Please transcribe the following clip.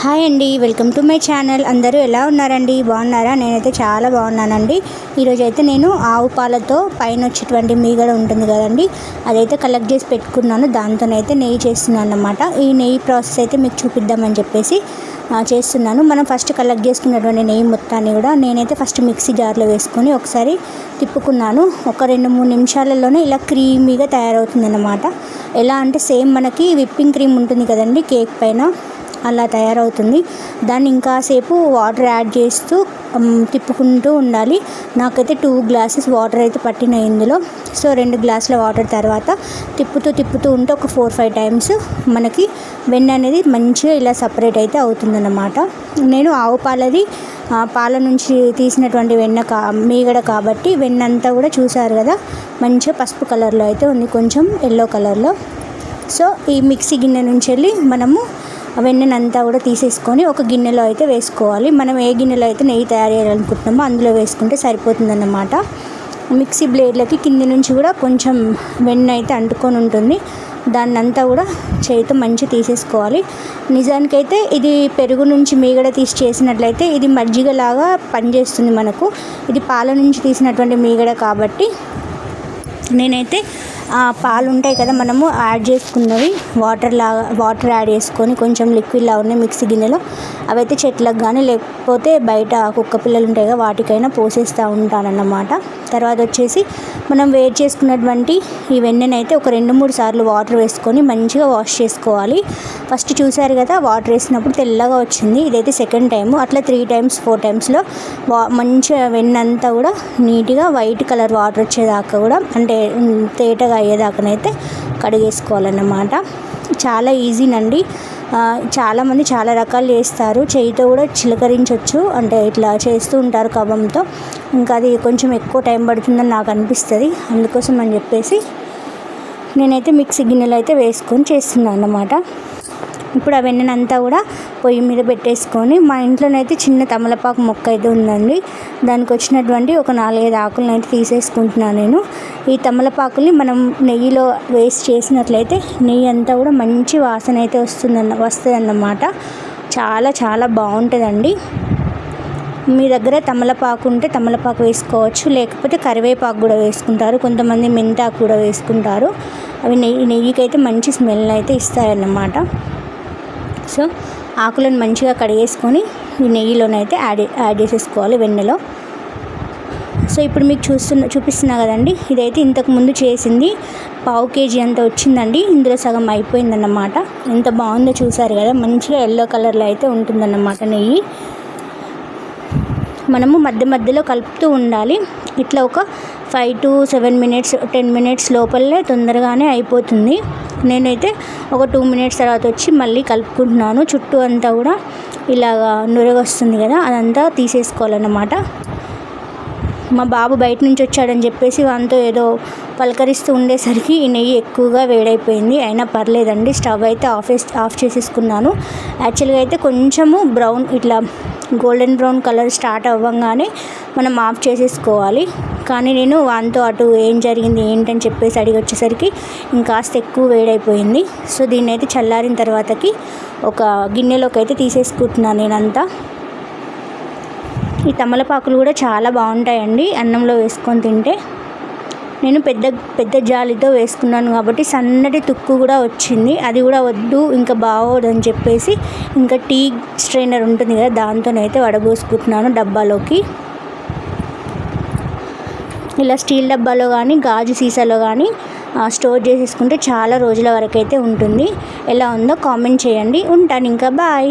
Hi అండి welcome to my channel. అందరూ ఎలా ఉన్నారండి? బాగున్నారా? నేనైతే చాలా బాగున్నానండి. ఈరోజు అయితే నేను ఆవు పాలతో పైన వచ్చేటువంటి మీగడ ఉంటుంది కదండి అదైతే కలెక్ట్ చేసి పెట్టుకున్నాను. దాంతోనైతే నెయ్యి చేస్తున్నాను అనమాట ఈ నెయ్యి ప్రాసెస్ అయితే మీకు చూపిద్దామని చెప్పేసి చేస్తున్నాను. మనం ఫస్ట్ కలెక్ట్ చేసుకున్నటువంటి నెయ్యి మొత్తాన్ని కూడా నేనైతే ఫస్ట్ మిక్సీ జార్లో వేసుకొని ఒకసారి తిప్పుకున్నాను. ఒక రెండు మూడు నిమిషాలలోనే ఇలా క్రీమీగా తయారవుతుంది ఎలా అంటే సేమ్ మనకి విప్పింగ్ క్రీమ్ ఉంటుంది కదండి కేక్ పైన. అలా తయారవుతుంది. దాన్ని ఇంకాసేపు వాటర్ యాడ్ చేస్తూ తిప్పుకుంటూ ఉండాలి. నాకైతే టూ గ్లాసెస్ వాటర్ అయితే పట్టినాయి ఇందులో. సో రెండు గ్లాసుల వాటర్ తర్వాత తిప్పుతూ తిప్పుతూ ఉంటే ఒక ఫోర్ ఫైవ్ టైమ్స్ మనకి వెన్న అనేది మంచిగా ఇలా సపరేట్ అయితే అవుతుందన్నమాట. నేను ఆవు పాలది ఆ, పాల నుంచి తీసినటువంటి వెన్న కా మీగడ కాబట్టి వెన్న అంతా కూడా చూసారు కదా మంచిగా పసుపు కలర్లో అయితే ఉంది కొంచెం ఎల్లో కలర్లో. సో ఈ మిక్సీ గిన్నె నుంచి వెళ్ళి మనము వెన్నెనంతా కూడా తీసేసుకొని ఒక గిన్నెలో అయితే వేసుకోవాలి. మనం ఏ గిన్నెలో అయితే నెయ్యి తయారు చేయాలనుకుంటున్నామో అందులో వేసుకుంటే సరిపోతుందన్నమాట. మిక్సీ బ్లేడ్లకి కింది నుంచి కూడా కొంచెం వెన్న అయితే అంటుకొని ఉంటుంది. దాన్నంతా కూడా చేతితో మంచి తీసేసుకోవాలి. నిజానికైతే ఇది పెరుగు నుంచి మీగడ తీసి చేసినట్లయితే ఇది మజ్జిగలాగా పనిచేస్తుంది మనకు. ఇది పాల నుంచి తీసినటువంటి మీగడ కాబట్టి నేనైతే పాలు ఉంటాయి కదా మనము యాడ్ చేసుకున్నవి. వాటర్ లాగా వాటర్ యాడ్ చేసుకొని కొంచెం లిక్విడ్ లా ఉన్నాయి మిక్సీ గిన్నెలో. అవైతే చెట్లకు కానీ లేకపోతే బయట కుక్క పిల్లలు ఉంటాయి కదా వాటికైనా పోసేస్తూ ఉంటానన్నమాట. తర్వాత వచ్చేసి మనం వేడి చేసుకున్నటువంటి ఈ వెన్నెనైతే ఒక రెండు మూడు సార్లు వాటర్ వేసుకొని మంచిగా వాష్ చేసుకోవాలి. ఫస్ట్ చూసారు కదా వాటర్ వేసినప్పుడు తెల్లగా వచ్చింది. ఇదైతే సెకండ్ టైము. అట్లా త్రీ టైమ్స్ ఫోర్ టైమ్స్లో వా మంచిగా వెన్నంతా కూడా నీట్గా వైట్ కలర్ వాటర్ వచ్చేదాకా కూడా అంటే తేటగా అయ్యేదాకానైతే కడిగేసుకోవాలన్నమాట. చాలా ఈజీనండి. చాలామంది చాలా రకాలు చేస్తారు. చేయితో కూడా చిలకరించవచ్చు అంటే ఇట్లా చేస్తూ ఉంటారు కవ్వంతో. ఇంకా అది కొంచెం ఎక్కువ టైం పడుతుందని నాకు అనిపిస్తుంది. అందుకోసం అని చెప్పేసి నేనైతే మిక్సీ గిన్నెలు అయితే వేసుకొని చేస్తున్నాను అన్నమాట ఇప్పుడు ఆ వెన్నెనంతా కూడా పొయ్యి మీద పెట్టేసుకొని మా ఇంట్లోనైతే చిన్న తమలపాకు మొక్క అయితే ఉందండి. దానికి వచ్చినటువంటి ఒక నాలుగైదు ఆకులను అయితే తీసేసుకుంటున్నాను నేను. ఈ తమలపాకుల్ని మనం నెయ్యిలో వేస్ట్ చేసినట్లయితే నెయ్యి అంతా కూడా మంచి వాసన అయితే వస్తుందన్న వస్తుందన్నమాట. చాలా చాలా బాగుంటుందండి. మీ దగ్గర తమలపాకు ఉంటే తమలపాకు వేసుకోవచ్చు. లేకపోతే కరివేపాకు కూడా వేసుకుంటారు. కొంతమంది మెంతాకు కూడా వేసుకుంటారు. అవి నెయ్యి నెయ్యికి అయితే మంచి స్మెల్ అయితే ఇస్తాయన్నమాట. సో ఆకులను మంచిగా కడిగేసుకొని ఈ నెయ్యిలోనైతే యాడ్ యాడ్ చేసేసుకోవాలి వెన్నెలో. సో ఇప్పుడు మీకు చూస్తున్న చూపిస్తున్నా కదండి ఇదైతే ఇంతకుముందు చేసింది పావు కేజీ అంత వచ్చిందండి ఇందులో సగం అయిపోయిందన్నమాట. ఎంత బాగుందో చూసారు కదా మంచిగా ఎల్లో కలర్లో అయితే ఉంటుందన్నమాట నెయ్యి. మనము మధ్య మధ్యలో కలుపుతూ ఉండాలి. ఇట్లా ఒక five to seven minutes ten minutes లోపలే తొందరగానే అయిపోతుంది. నేనైతే ఒక టూ మినిట్స్ తర్వాత వచ్చి మళ్ళీ కలుపుకుంటున్నాను. చుట్టూ అంతా కూడా ఇలాగా నురగొస్తుంది కదా అదంతా తీసేసుకోవాలన్నమాట. మా బాబు బయట నుంచి వచ్చాడని చెప్పేసి వాంతో ఏదో పలకరిస్తూ ఉండేసరికి ఈ నెయ్యి ఎక్కువగా వేడైపోయింది. అయినా పర్లేదండి స్టవ్ అయితే ఆఫ్ ఆఫ్ చేసేసుకున్నాను. యాక్చువల్గా అయితే కొంచెము బ్రౌన్ ఇట్లా గోల్డెన్ బ్రౌన్ కలర్ స్టార్ట్ అవ్వగానే మనం ఆఫ్ చేసేసుకోవాలి. కానీ నేను వానితో అటు ఏం జరిగింది ఏంటని చెప్పేసి అడిగి వచ్చేసరికి ఇంకాస్త ఎక్కువ వేడైపోయింది. సో దీన్ని అయితే చల్లారిన తర్వాతకి ఒక గిన్నెలోకి అయితే తీసేసుకుంటున్నాను నేనంతా. ఈ తమలపాకులు కూడా చాలా బాగుంటాయండి అన్నంలో వేసుకొని తింటే. నేను పెద్ద పెద్ద జాలితో వేసుకున్నాను కాబట్టి సన్నటి తుక్కు కూడా వచ్చింది. అది కూడా వద్దు ఇంకా బాగోదని చెప్పేసి ఇంకా టీ స్ట్రైనర్ ఉంటుంది కదా దాంతోనైతే వడబోసుకుంటున్నాను డబ్బాలోకి. ఇలా స్టీల్ డబ్బాలో కానీ గాజు సీసాలో కానీ స్టోర్ చేసేసుకుంటే చాలా రోజుల వరకు అయితే ఉంటుంది. ఎలా ఉందో కామెంట్ చేయండి. ఉంటాను ఇంకా బాయ్.